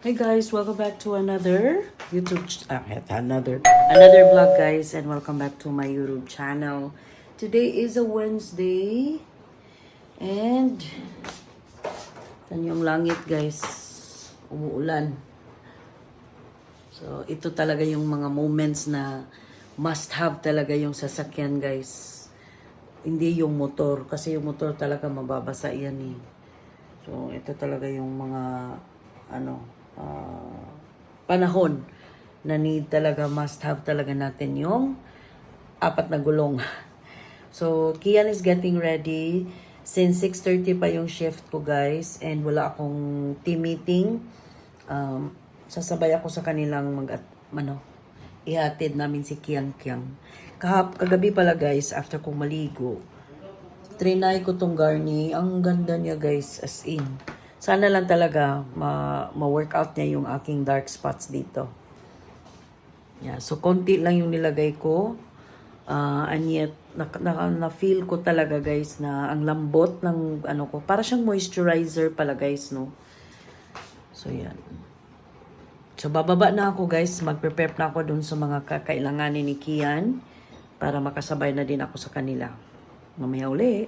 Hey guys, welcome back to another YouTube ah, another another vlog guys and welcome back to my YouTube channel. Today is a Wednesday and tan yung langit guys, umuulan. So ito talaga yung mga moments na must have talaga yung sasakyan guys. Hindi yung motor kasi yung motor talaga mababasa yan eh. So ito talaga yung mga ano ah, panahon na need talaga, must have talaga natin yung apat na gulong. So, Kian is getting ready. Since 6.30 pa yung shift ko, guys, and wala akong team meeting, um, sasabay ako sa kanilang mag, ano, ihatid namin si Kiang Kiang. Kahap, kagabi pala, guys, after kong maligo, trinay ko tong Garni. Ang ganda niya, guys, as in. Sana lang talaga ma- ma-workout niya yung aking dark spots dito. Yeah, so konti lang yung nilagay ko. Uh, and yet, na, na, na ko talaga guys na ang lambot ng ano ko. Para siyang moisturizer pala guys, no? So, yan. So, bababa na ako guys. Mag-prepare na ako dun sa mga kakailanganin ni Kian para makasabay na din ako sa kanila. Mamaya uli.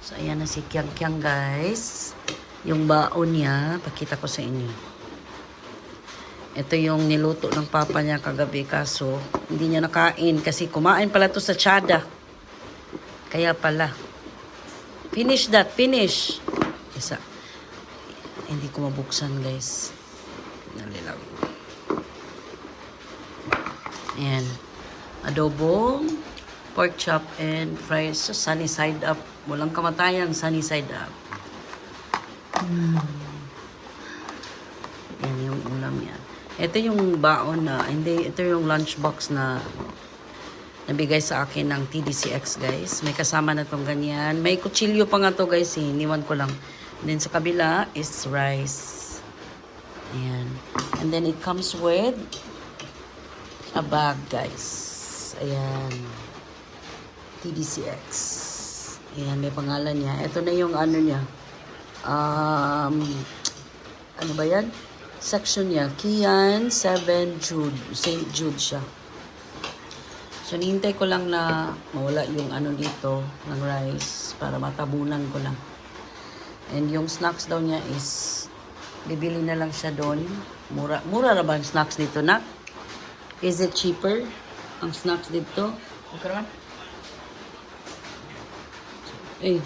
So, ayan na si Kiang Kiang guys. Yung baon niya, pakita ko sa inyo. Ito yung niluto ng papa niya kagabi kaso hindi niya nakain kasi kumain pala to sa tsada. Kaya pala. Finish that, finish. Isa. Hindi ko mabuksan guys. Dali lang. Ayan. Adobong pork chop and fries so sunny side up. Walang kamatayan, sunny side up. Yan yung ulam yan. Ito yung baon na, hindi, ito yung lunchbox na nabigay sa akin ng TDCX guys. May kasama na tong ganyan. May kutsilyo pa nga to guys eh. Iniwan ko lang. And then sa kabila is rice. Ayan. And then it comes with a bag guys. Ayan. TDCX. Ayan, may pangalan niya. Ito na yung ano niya. Um, ano ba yan? Section niya. Kian 7 Jude. St. Jude siya. So, nihintay ko lang na mawala yung ano dito ng rice para matabunan ko lang. And yung snacks daw niya is bibili na lang siya doon. Mura, mura na ba ang snacks dito, nak? Is it cheaper ang snacks dito? Eh,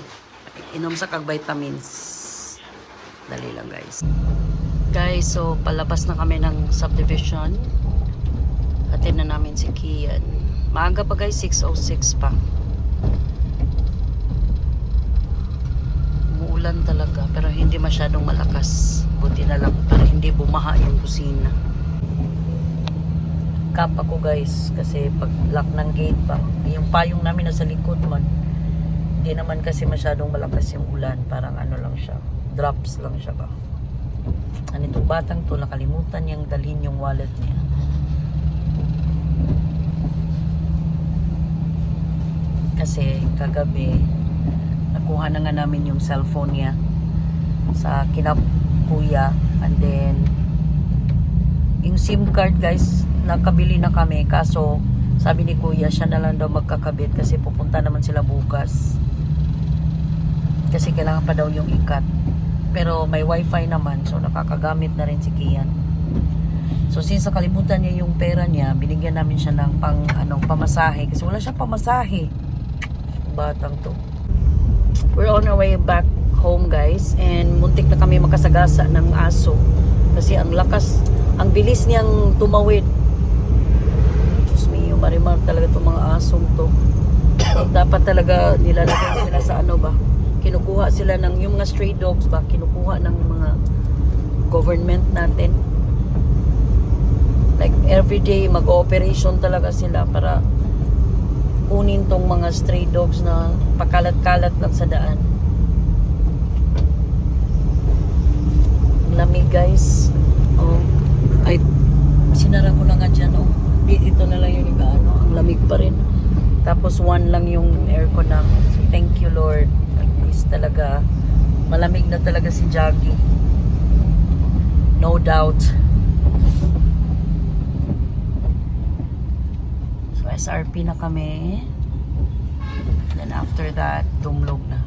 inom sa kag vitamins. Dali lang guys. Guys, so palabas na kami ng subdivision. Hatid na namin si Kian. Maaga pa guys, 6.06 pa. Umuulan talaga, pero hindi masyadong malakas. Buti na lang, para hindi bumaha yung kusina. Kap ako guys, kasi pag lock ng gate pa, yung payong namin nasa likod man, hindi naman kasi masyadong malakas yung ulan. Parang ano lang siya. Drops lang siya ba. Ano itong batang to, nakalimutan niyang dalhin yung wallet niya. Kasi kagabi, nakuha na nga namin yung cellphone niya sa kinap kuya. And then, yung SIM card guys, nakabili na kami. Kaso, sabi ni kuya, siya na lang daw magkakabit kasi pupunta naman sila bukas kasi kailangan pa daw yung ikat. Pero may wifi naman, so nakakagamit na rin si Kian. So since nakalimutan niya yung pera niya, binigyan namin siya ng pang ano, pamasahe kasi wala siyang pamasahe. Batang to. We're on our way back home guys and muntik na kami makasagasa ng aso kasi ang lakas, ang bilis niyang tumawid. Diyos mio, marimar talaga itong mga asong to. Dapat talaga nilalagay sila sa ano ba, kinukuha sila ng yung mga stray dogs ba kinukuha ng mga government natin. Like everyday mag-ooperation talaga sila para kunin tong mga stray dogs na pakalat-kalat lang sa daan. Lamig guys. Oh ay sinara ko na nga dyan oh. Ito na lang yung iba ano ang lamig pa rin. Tapos one lang yung aircon namin so thank you lord least talaga malamig na talaga si Jaggy No doubt. So, SRP na kami. Then after that, dumlog na.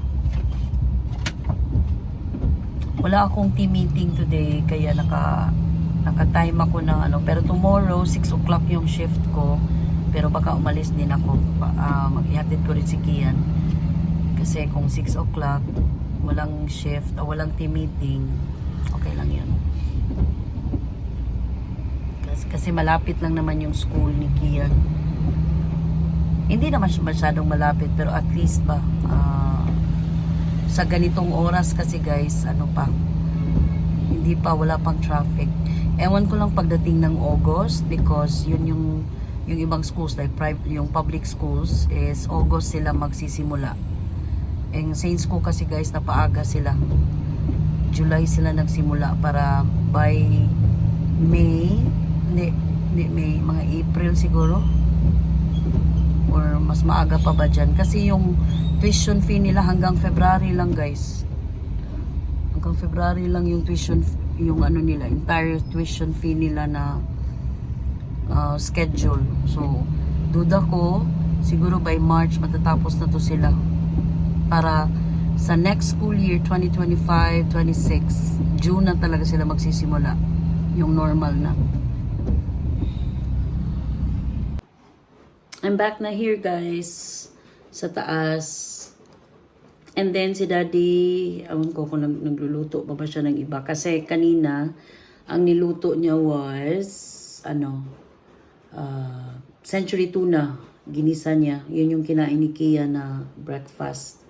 Wala akong team meeting today, kaya naka naka-time ako ng ano. Pero tomorrow, 6 o'clock yung shift ko. Pero baka umalis din ako. Uh, mag-ihatid ko rin si Kian. Kasi kung 6 o'clock, walang shift, o walang team meeting, okay lang yun. Kasi, kasi malapit lang naman yung school ni Kian. Hindi naman masyadong malapit, pero at least ba, ah, sa ganitong oras kasi guys, ano pa, hindi pa, wala pang traffic. Ewan ko lang pagdating ng August because yun yung yung ibang schools like private, yung public schools is August sila magsisimula. Ang Saints ko kasi guys napaaga sila. July sila nagsimula para by May, hindi, hindi May, mga April siguro. Or mas maaga pa ba dyan? Kasi yung tuition fee nila hanggang February lang guys. Hanggang February lang yung tuition yung ano nila entire tuition fee nila na uh, schedule. So duda ko siguro by March matatapos na to sila para sa next school year 2025-26 June na talaga sila magsisimula yung normal na I'm back na here guys sa taas And then si daddy, awan ko kung nag, nagluluto pa ba siya ng iba. Kasi kanina, ang niluto niya was, ano, uh, century tuna. Ginisa niya. Yun yung kinain ni Kia na breakfast.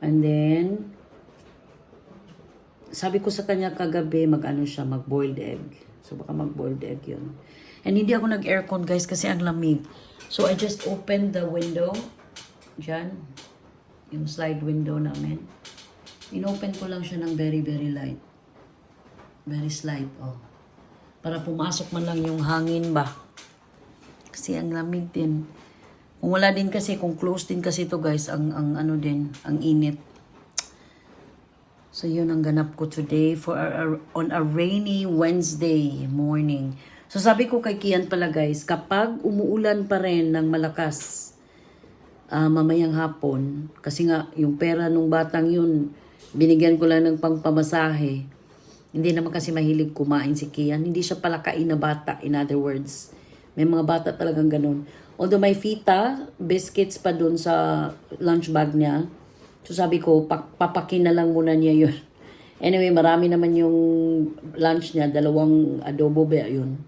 And then, sabi ko sa kanya kagabi, mag-ano siya, mag-boiled egg. So baka mag-boiled egg yun. And hindi ako nag-aircon guys kasi ang lamig. So I just opened the window. Diyan yung slide window namin. Inopen ko lang siya ng very, very light. Very slight, oh. Para pumasok man lang yung hangin ba. Kasi ang lamig din. Kung wala din kasi, kung close din kasi to guys, ang, ang ano din, ang init. So yun ang ganap ko today for a, a- on a rainy Wednesday morning. So sabi ko kay Kian pala guys, kapag umuulan pa rin ng malakas, ah, mamayang hapon kasi nga yung pera nung batang yun binigyan ko lang ng pangpamasahe hindi naman kasi mahilig kumain si Kian hindi siya palakain na bata in other words may mga bata talagang ganun although may fita biscuits pa dun sa lunch bag niya so sabi ko pak papakin na lang muna niya yun anyway marami naman yung lunch niya dalawang adobo ba yun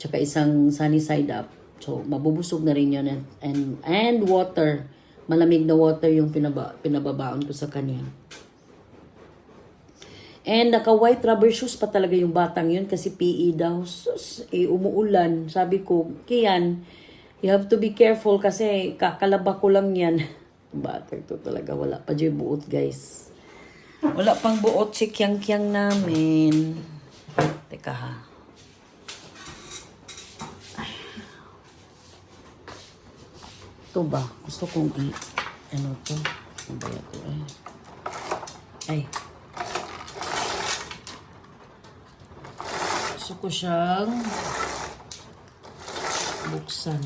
tsaka isang sunny side up So, mabubusog na rin yun. And, and, and water. Malamig na water yung pinaba, pinababaon ko sa kanya. And naka-white rubber shoes pa talaga yung batang yun kasi PE daw. Sus, eh, umuulan. Sabi ko, Kian, you have to be careful kasi kakalaba ko lang yan. Batang to talaga. Wala pa dyan buot, guys. Wala pang buot si Kyang-Kyang namin. Teka ha. Ito ba? Gusto kong i... Ano to? Ano ba ito? Ay. Ay. Gusto ko siyang buksan.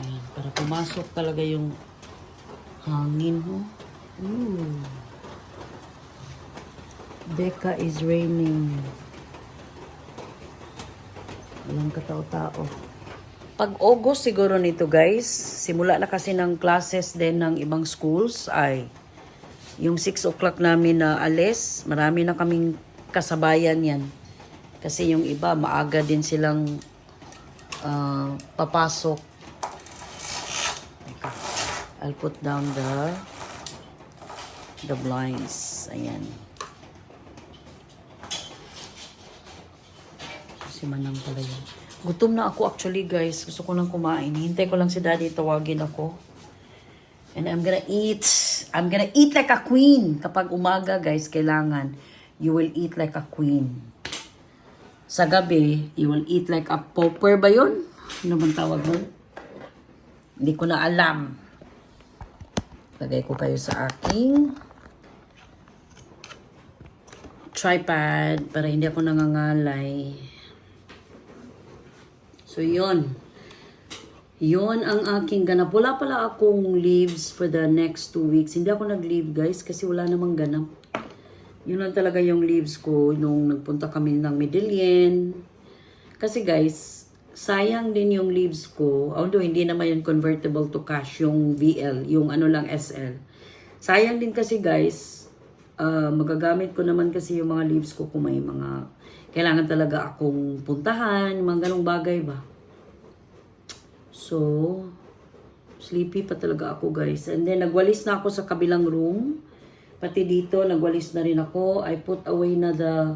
Ayan. Para pumasok talaga yung hangin. Oh. Ooh. Becca is raining. Walang katao-tao. Pag August siguro nito guys, simula na kasi ng classes din ng ibang schools ay yung 6 o'clock namin na alis, marami na kaming kasabayan yan. Kasi yung iba, maaga din silang ah, papasok. Teka. I'll put down the the blinds. Ayan. Si Manang pala yun. Gutom na ako actually guys. Gusto ko nang kumain. Hintay ko lang si daddy tawagin ako. And I'm gonna eat. I'm gonna eat like a queen. Kapag umaga guys, kailangan you will eat like a queen. Sa gabi, you will eat like a pauper ba yun? Ano bang tawag nun? Hindi ko na alam. Lagay ko kayo sa aking tripod para hindi ako nangangalay. So, yun. Yun ang aking ganap. Wala pala akong leaves for the next two weeks. Hindi ako nag-leave, guys, kasi wala namang ganap. Yun lang talaga yung leaves ko nung nagpunta kami ng Medellin. Kasi, guys, sayang din yung leaves ko. Although, hindi naman yun convertible to cash, yung VL, yung ano lang SL. Sayang din kasi, guys, ah, magagamit ko naman kasi yung mga leaves ko kung may mga kailangan talaga akong puntahan, mga ganong bagay ba. So, sleepy pa talaga ako guys. And then, nagwalis na ako sa kabilang room. Pati dito, nagwalis na rin ako. I put away na the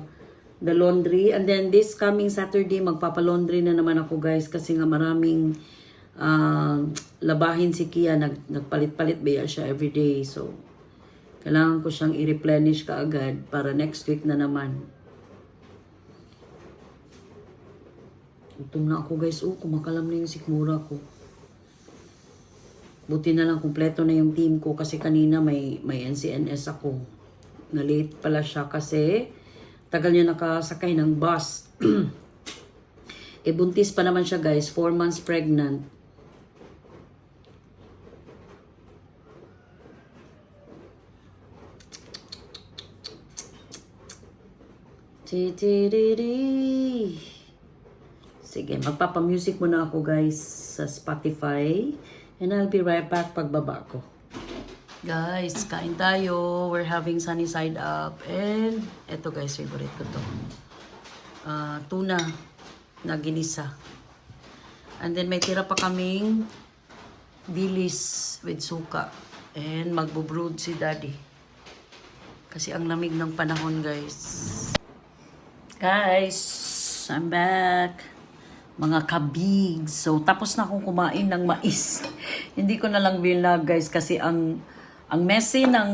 the laundry. And then, this coming Saturday, magpapalaundry na naman ako guys. Kasi nga maraming ah, labahin si Kia. Nag, nagpalit-palit ba siya everyday. So, kailangan ko siyang i-replenish kaagad para next week na naman. Gutom na ako guys. Oh, kumakalam na yung sikmura ko. Buti na lang kumpleto na yung team ko kasi kanina may may NCNS ako. Na late pala siya kasi tagal niya nakasakay ng bus. e buntis pa naman siya guys, 4 months pregnant. Sige, magpapamusic muna ako guys sa Spotify. And I'll be right back pagbaba ko. Guys, kain tayo. We're having sunny side up. And eto guys, favorite ko to. Ah, tuna na ginisa. And then may tira pa kaming bilis with suka. And magbubrood si daddy. Kasi ang lamig ng panahon guys. Guys, I'm back. Mga kabig. So, tapos na akong kumain ng mais. Hindi ko na lang binag, guys, kasi ang ang messy ng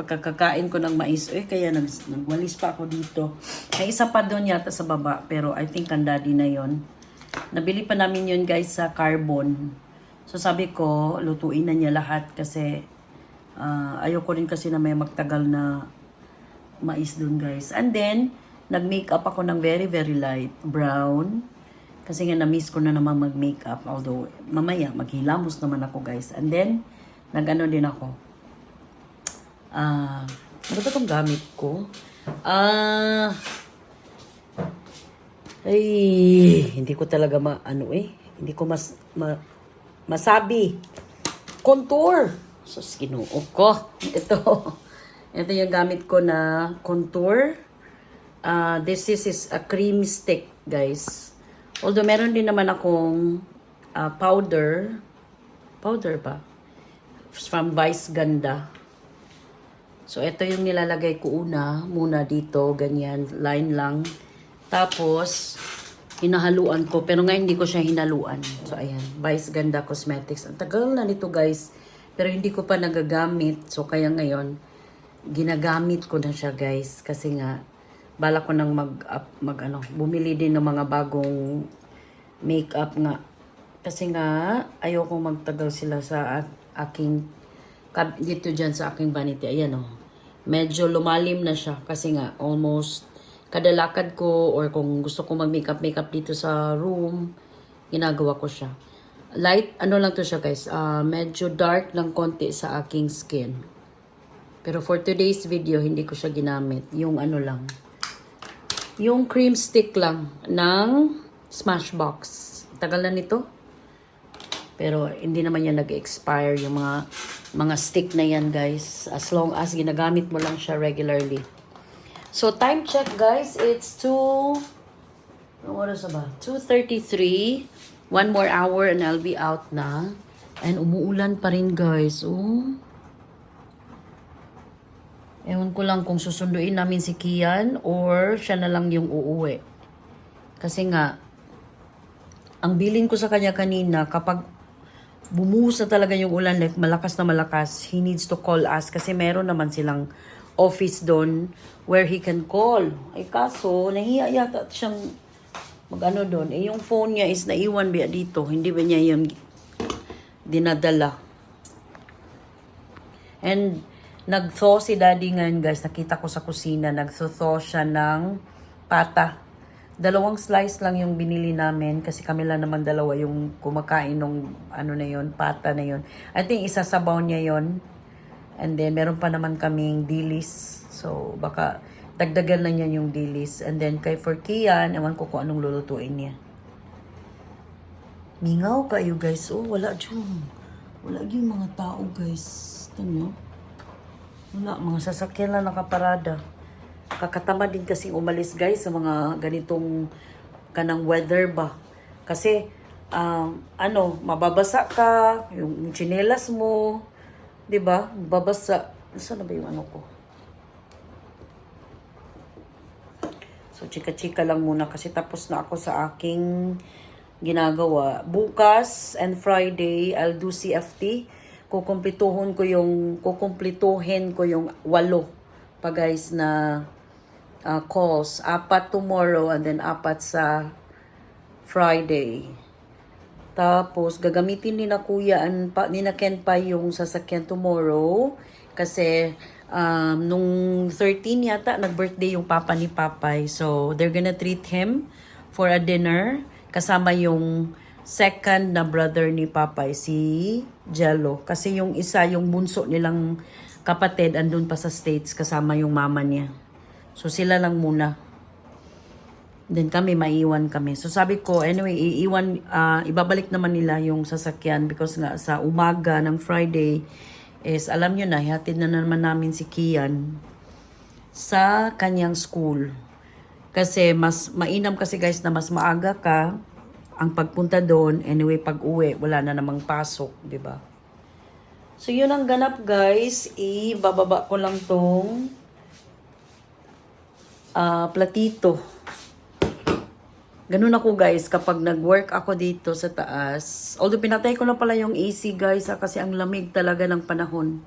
pagkakakain ko ng mais. Eh, kaya nag, nagwalis pa ako dito. May isa pa doon yata sa baba, pero I think ang daddy na yon. Nabili pa namin yun, guys, sa carbon. So, sabi ko, lutuin na niya lahat kasi ah, ayoko rin kasi na may magtagal na mais dun guys. And then, nag-makeup ako ng very, very light brown. Kasi nga na-miss ko na naman mag-makeup. Although, mamaya, maghilamos naman ako guys. And then, nag-ano din ako. Ah, ano ba itong gamit ko? Ah, ay, hindi ko talaga ma, ano eh. Hindi ko mas, ma, masabi. Contour. Sus, kinuo ko. Ito. Ito yung gamit ko na contour. Ah, this is, is a cream stick, guys. Although, meron din naman akong ah, powder. Powder ba? From Vice Ganda. So, ito yung nilalagay ko una. Muna dito, ganyan. Line lang. Tapos, hinahaluan ko. Pero ngayon hindi ko siya hinaluan. So, ayan. Vice Ganda Cosmetics. Ang tagal na nito, guys. Pero hindi ko pa nagagamit. So, kaya ngayon, ginagamit ko na siya, guys. Kasi nga, bala ko nang mag, mag ano, bumili din ng mga bagong makeup nga. Kasi nga, ayoko magtagal sila sa a- aking, dito dyan sa aking vanity. Ayan, oh. Medyo lumalim na siya. Kasi nga, almost, kada lakad ko, or kung gusto ko mag-makeup, makeup dito sa room, ginagawa ko siya. Light, ano lang to siya guys, ah, medyo dark lang konti sa aking skin. Pero for today's video, hindi ko siya ginamit. Yung ano lang, yung cream stick lang ng Smashbox. Tagal na nito. Pero hindi naman yan nag-expire yung mga mga stick na yan, guys. As long as ginagamit mo lang siya regularly. So, time check, guys. It's 2... Anong oras na ba? 2.33. One more hour and I'll be out na. And umuulan pa rin, guys. Oh. Ewan ko lang kung susunduin namin si Kian or siya na lang yung uuwi. Kasi nga, ang bilin ko sa kanya kanina, kapag bumuhos na talaga yung ulan, like malakas na malakas, he needs to call us kasi meron naman silang office doon where he can call. Ay kaso, nahiya yata siyang mag-ano doon. Eh yung phone niya is naiwan ba dito. Hindi ba niya yung dinadala. And Nag-thaw si daddy ngayon guys. Nakita ko sa kusina. Nag-thaw siya ng pata. Dalawang slice lang yung binili namin kasi kami lang naman dalawa yung kumakain ng ano na yon pata na yon. I think isasabaw niya yon. And then meron pa naman kaming dilis. So baka dagdagan na niya yung dilis. And then kay for Kian, ewan ko kung anong lulutuin niya. Mingaw kayo guys. Oh, wala dyan. Wala yung mga tao guys. Tanyo. Wala, mga sasakyan lang nakaparada. Kakatama din kasi umalis guys sa mga ganitong kanang weather ba. Kasi, um, ano, mababasa ka, yung chinelas mo, di ba? Babasa. Saan na ba yung ano ko? So, chika-chika lang muna kasi tapos na ako sa aking ginagawa. Bukas and Friday, I'll do CFT. Kukumplituhin ko yung, kukumplituhin ko yung walo pa guys na uh, calls. Apat tomorrow and then apat sa Friday. Tapos, gagamitin ni na kuya, and pa, ni na Ken pa yung sasakyan tomorrow. Kasi, um, nung 13 yata, nag-birthday yung papa ni Papay. So, they're gonna treat him for a dinner. Kasama yung second na brother ni Papay, si Jello. Kasi yung isa, yung bunso nilang kapatid, andun pa sa States, kasama yung mama niya. So, sila lang muna. Then kami, maiiwan kami. So sabi ko, anyway, iiwan, ah, ibabalik naman nila yung sasakyan because nga sa umaga ng Friday is, alam nyo na, hatid na naman namin si Kian sa kanyang school. Kasi mas mainam kasi guys na mas maaga ka ang pagpunta doon. Anyway, pag uwi, wala na namang pasok, di ba? So yun ang ganap guys. Ibababa ko lang tong ah, platito. Ganun ako guys, kapag nag-work ako dito sa taas. Although pinatay ko na pala yung AC guys ha, kasi ang lamig talaga ng panahon.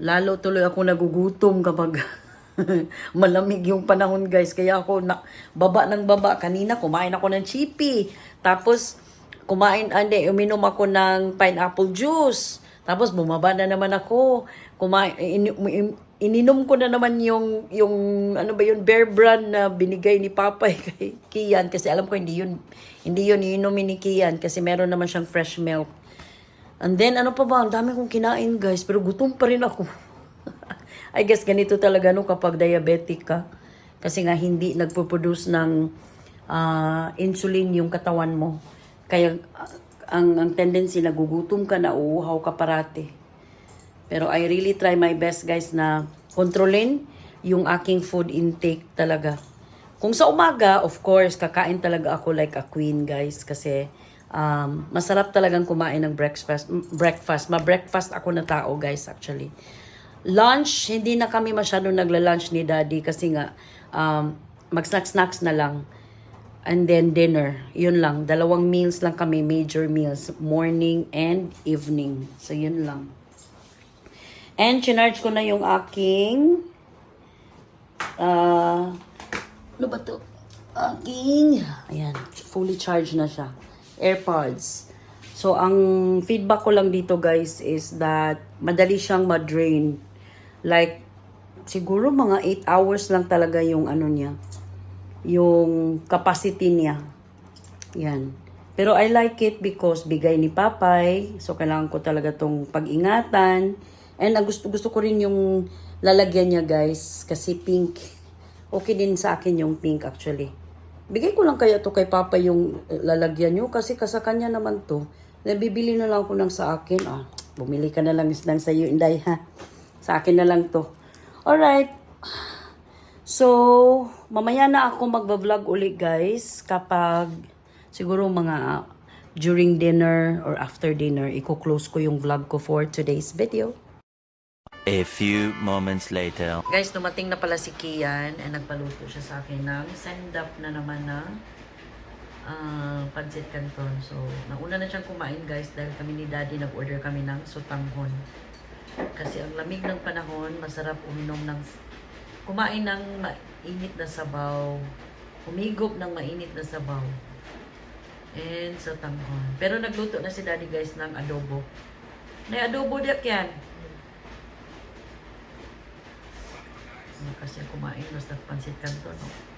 Lalo tuloy ako nagugutom kapag malamig yung panahon guys. Kaya ako na, baba ng baba. Kanina kumain ako ng chippy. Tapos kumain, ande, uminom ako ng pineapple juice. Tapos bumaba na naman ako. Kumain, in, in- ininom ko na naman yung, yung, ano ba yun, bear brand na binigay ni Papay kay Kian. Kasi alam ko hindi yun, hindi yun iinumin ni Kian kasi meron naman siyang fresh milk. And then, ano pa ba? Ang dami kong kinain, guys. Pero gutom pa rin ako. I guess ganito talaga no kapag diabetic ka. Kasi nga hindi nagpo-produce ng ah, insulin yung katawan mo. Kaya ah, ang, ang tendency nagugutom ka na uuhaw ka parati. Pero I really try my best guys na kontrolin yung aking food intake talaga. Kung sa umaga, of course, kakain talaga ako like a queen guys kasi um, masarap talagang kumain ng breakfast. breakfast. Ma-breakfast ako na tao guys actually. Lunch, hindi na kami masyado nagla-lunch ni daddy kasi nga um, mag-snacks-snacks na lang. And then dinner, yun lang. Dalawang meals lang kami, major meals. Morning and evening. So yun lang. And chinarge ko na yung aking ah ano ba to? Aking ayan, fully charged na siya. AirPods. So ang feedback ko lang dito guys is that madali siyang ma-drain. Like siguro mga 8 hours lang talaga yung ano niya. Yung capacity niya. Yan. Pero I like it because bigay ni Papay. So, kailangan ko talaga tong pag-ingatan. And ang gusto, gusto ko rin yung lalagyan niya, guys. Kasi pink. Okay din sa akin yung pink, actually. Bigay ko lang kaya to kay Papa yung eh, lalagyan nyo. Kasi kasa kanya naman to. Nabibili na lang ko ng sa akin. Ah, bumili ka na lang ng sa iyo, Inday, ha? Sa akin na lang to. Alright. So, mamaya na ako magba-vlog uli guys kapag siguro mga during dinner or after dinner, i-close ko yung vlog ko for today's video. A few moments later. Guys, dumating na pala si Kian and nagpaluto siya sa akin ng send up na naman na ah, pancit canton. So, nauna na siyang kumain guys dahil kami ni Daddy nag-order kami ng sutanghon. Kasi ang lamig ng panahon, masarap uminom ng kumain ng mainit na sabaw. Humigop ng mainit na sabaw. And sa tanghon. Pero nagluto na si Daddy guys ng adobo. May adobo diyak yan. Kasi kumain, basta pansit kanto, no?